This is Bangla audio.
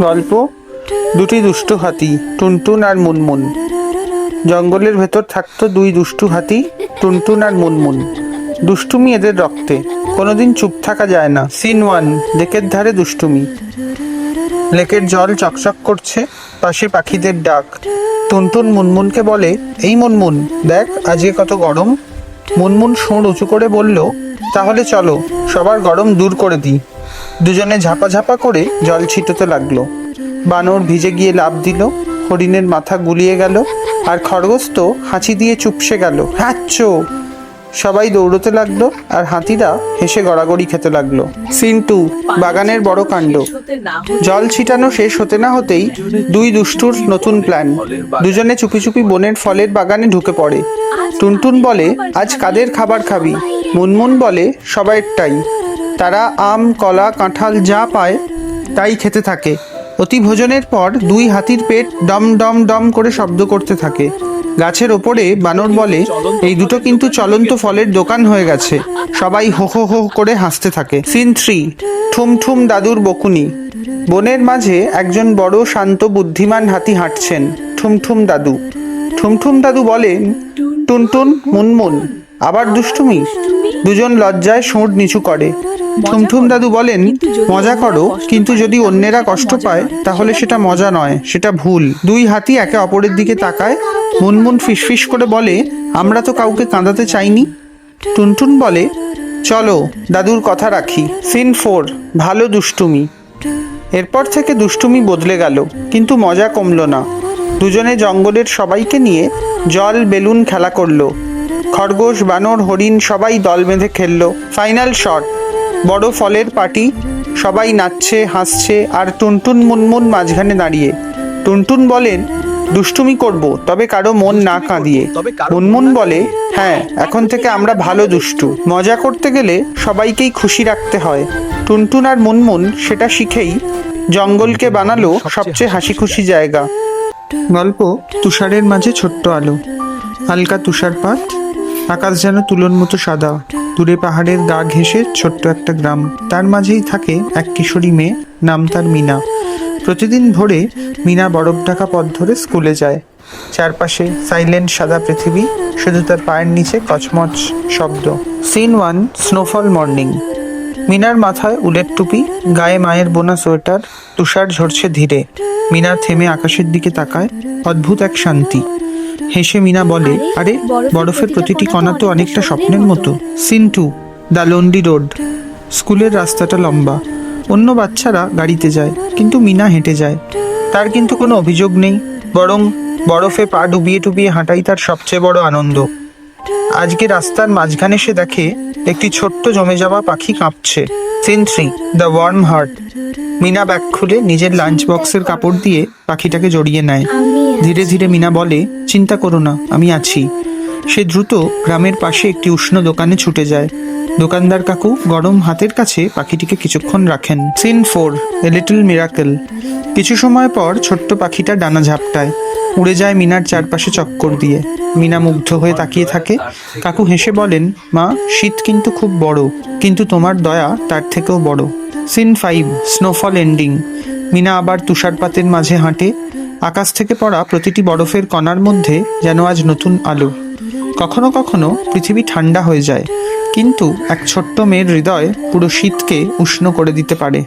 গল্প দুটি দুষ্টু হাতি, টুনটুন আর মুনমুন। জঙ্গলের ভেতর থাকতো দুই দুষ্টু হাতি, টুনটুন আর মুনমুন। দুষ্টুমি এদের রক্তে, কোনোদিন চুপ থাকা যায় না। সিন ওয়ান, লেকের ধারে দুষ্টুমি। লেকের জল চকচক করছে, পাশে পাখিদের ডাক। টুনটুন মুনমুনকে বলে, এই মুনমুন, দেখ আজকে কত গরম। মুনমুন সুর উঁচু করে বলল, তাহলে চলো, সবার গরম দূর করে দিই। দুজনে ঝাপা ঝাপা করে জল ছিটোতে লাগল। বানর ভিজে গিয়ে লাভ দিল, হরিণের মাথা গুলিয়ে গেল, আর খরগোশ তো হাঁচি দিয়ে চুপসে গেল। হ্যাচ্ছো সবাই দৌড়তে লাগল, আর হাতিরা হেসে গড়াগড়ি খেতে লাগল। সিন টু বাগানের বড় কাণ্ড। জল ছিটানো শেষ হতে না হতেই দুই দুষ্টুর নতুন প্ল্যান। দুজনে চুপি চুপি বনের ফলের বাগানে ঢুকে পড়ে। টুনটুন বলে, আজ কাদের খাবার খাবি? মুনমুন বলে, সবাইরটাই। তারা আম, কলা, কাঁঠাল যা পায় তাই খেতে থাকে। অতি ভোজনের পর দুই হাতির পেট ডম ডম ডম করে শব্দ করতে থাকে। গাছের ওপরে বানর বলে, এই দুটো কিন্তু চলন্ত ফলের দোকান হয়ে গেছে। সবাই হো হো হো করে হাসতে থাকে। সিন থ্রি, ঠুম ঠুম দাদুর বকুনি। বনের মাঝে একজন বড় শান্ত বুদ্ধিমান হাতি হাঁটছেন ঠুমঠুম দাদু। ঠুমঠুম দাদু বলেন, টুনটুন, মুনমুন, আবার দুষ্টুমি? দুজন লজ্জায় সুঁড় নিচু করে। ঠুমঠুম দাদু বলেন, মজা করো, কিন্তু যদি অন্যেরা কষ্ট পায়, তাহলে সেটা মজা নয়, সেটা ভুল। দুই হাতি একে অপরের দিকে তাকায়, মুনমুন ফিসফিস করে বলে, আমরা তো কাউকে কাঁদাতে চাইনি। টুনটুন বলে, চলো, দাদুর কথা রাখি। সিন ফোর, ভালো দুষ্টুমি। এরপর থেকে দুষ্টুমি বদলে গেল, কিন্তু মজা কমলো না। দুজনে জঙ্গলের সবাইকে নিয়ে জল, বেলুন খেলা করল। খরগোশ, বানর, হরিণ সবাই দল বেঁধে খেললো। ফাইনাল শট বড় ফলের পার্টি সবাই নাচছে, হাসছে আর টুনটুন মুনমুন মাঝখানে দাঁড়িয়ে। টুনটুন বলেন, দুষ্টুমি করব, তবে কারও মন না কাঁদিয়ে। মুনমুন বলে হ্যাঁ এখন থেকে আমরা ভালো দুষ্টু। মজা করতে গেলে সবাইকেই খুশি রাখতে হয়। টুনটুন আর মুনমুন সেটা শিখেই জঙ্গলকে বানালো সবচেয়ে হাসি খুশি জায়গা। গল্প তুষারের মাঝে ছোট্ট আলো। হালকা তুষারপাত। আকাশ যেন তুলোর মতো সাদা। দূরে পাহাড়ের গা ঘেঁষে ছোট্ট একটা গ্রাম। তার মাঝেই থাকে এক কিশোরী মেয়ে, নাম তার মিনা। প্রতিদিন ভোরে মিনা বরফ ঢাকা পথ ধরে স্কুলে যায়। চারপাশে সাইলেন্ট সাদা পৃথিবী, শুধু তার পায়ের নিচে কচমচ শব্দ। Scene one, snowfall morning. মিনার মাথায় উলের টুপি, গায়ে মায়ের বোনা সোয়েটার, তুষার ঝরছে ধীরে। মিনার থেমে আকাশের দিকে তাকায়, অদ্ভুত এক শান্তি। হেসে মিনা বলে আরে বরফের প্রতিটি কণা তো অনেকটা স্বপ্নের মতো। Scene two the lonely road. স্কুলের রাস্তাটা লম্বা। অন্য বাচ্চারা গাড়িতে যায় কিন্তু মিনা হেঁটে যায়। তার কিন্তু কোনো অভিযোগ নেই বরং বরফে পা ডুবিয়ে টুবিয়ে হাঁটাই তার সবচেয়ে বড় আনন্দ। আজকে রাস্তার মাঝখানে সে দেখে একটি ছোট্ট জমে যাওয়া পাখি কাঁপছে। Scene three the warm heart. Mina bag খুলে নিজের লাঞ্চ বক্সের কাপড় দিয়ে পাখিটাকে জড়িয়ে নেয়। ধীরে ধীরে মিনা বলে, চিন্তা করো না, আমি আছি। সে দ্রুত গ্রামের পাশে একটি উষ্ণ দোকানে ছুটে যায়। দোকানদার কাকু গরম হাতের কাছে পাখিটিকে কিছুক্ষণ রাখেন। Scene four, a little miracle. কিছু সময় পর ছোট্ট পাখিটা ডানা ঝাপটায়। উড়ে যায় মিনার চারপাশে চক্কর দিয়ে। মিনা মুগ্ধ হয়ে তাকিয়ে থাকে। কাকু হেসে বলেন, মা, শীত কিন্তু খুব বড়, কিন্তু তোমার দয়া তার থেকেও বড়। Scene five, snowfall ending. Mina আবার তুষারপাতের মাঝে হাঁটে। আকাশ থেকে পড়া প্রতিটি বরফের কণার মধ্যে যেন আজ নতুন আলো। কখনো কখনো পৃথিবী ঠান্ডা হয়ে যায়, কিন্তু এক ছোট্ট মেয়ের হৃদয় পুরো শীতকে উষ্ণ করে দিতে পারে।